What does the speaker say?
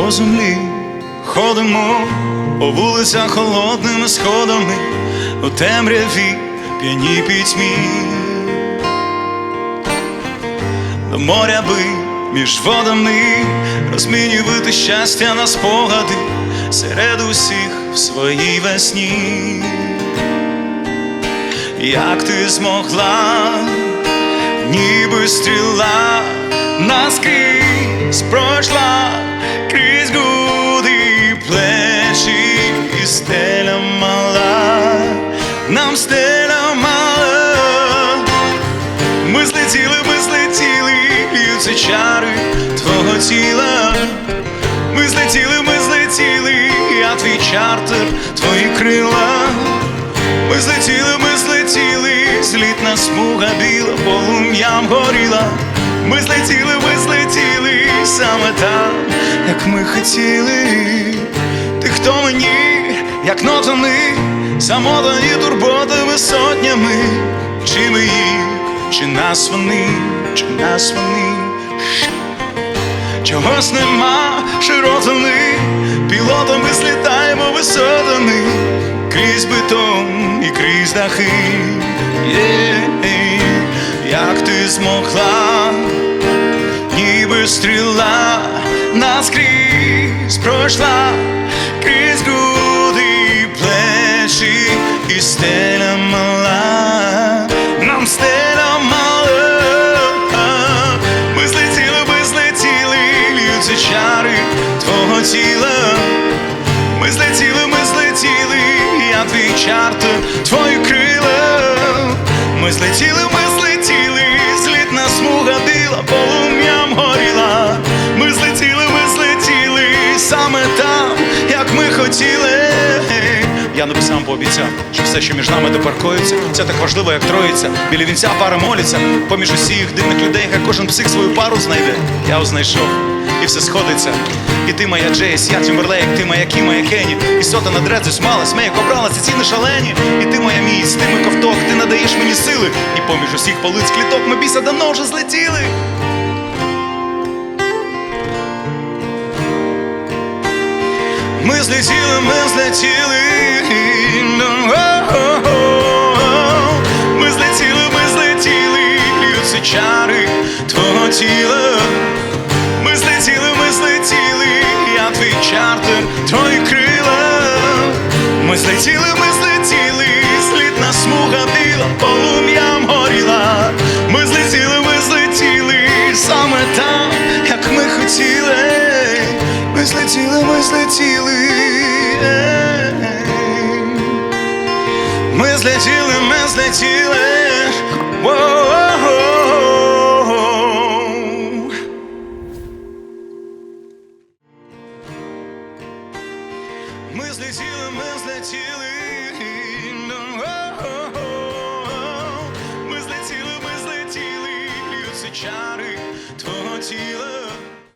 по землі, ходимо по вулицях холодними сходами, у темряві п'яні пітьмі. До моря би між водами розмінювати щастя на спогади серед усіх в своїй весні. Як ти змогла, ніби стріла наскрізь пройшла крізь груди плечі, і стеля мала, нам стеля мала. Ми злетіли, ми злетіли, льються чари твого тіла. Ми злетіли, ми злетіли, я твій чартер, твої крила. Ми злетіли, ми злетіли, злітна смуга біла, полум'ям горіла. Ми злетіли, ми злетіли, саме там, як ми хотіли. Ти хто мені, як нотами, замотані турботами сотнями, чи ми їх, чи нас вони, чи нас вони. Чогось нема широтами, пілотами злітаємо висотами, крізь бетон і крізь дахи. Є, як ти змогла, ніби стріла наскрізь пройшла крізь груди і плечі, і стеля мала, нам стеля мала. Ми злетіли, ми злетіли, льються чари твого тіла. Ми злетіли, ми злетіли, я твій чартер, твої крила. Ми злетіли, ми хотіли. Я написав пообіцяв, що все, що між нами тепер коїться, це так важливо, як троїться. Біля вінця пара моляться, поміж усіх дивних людей, хай кожен псих свою пару знайде. Я знайшов, і все сходиться. І ти моя Джейс, я Тімберлейк, ти моя Кіма, я Кенні. І сота на Дредзус мала, смею обрала, ці ціни шалені. І ти моя міць, ти мій ковток, ти надаєш мені сили. І поміж усіх полиць кліток ми біса давно вже злетіли. Ми злетіли, ми злетіли. Ми злетіли, ми злетіли, льються чари твого тіла. Ми злетіли, ми злетіли, я твій чартер, твої крила. Ми злетіли, ми злетіли, злітна смуга біла, полум'ям горіла. Ми злетіли, ми злетіли, саме там, як ми хотіли. Ми злетіли, ми злетіли. Ми злетіли, ми злетіли. Воу-воу-воу. Ми злетіли, ми злетіли.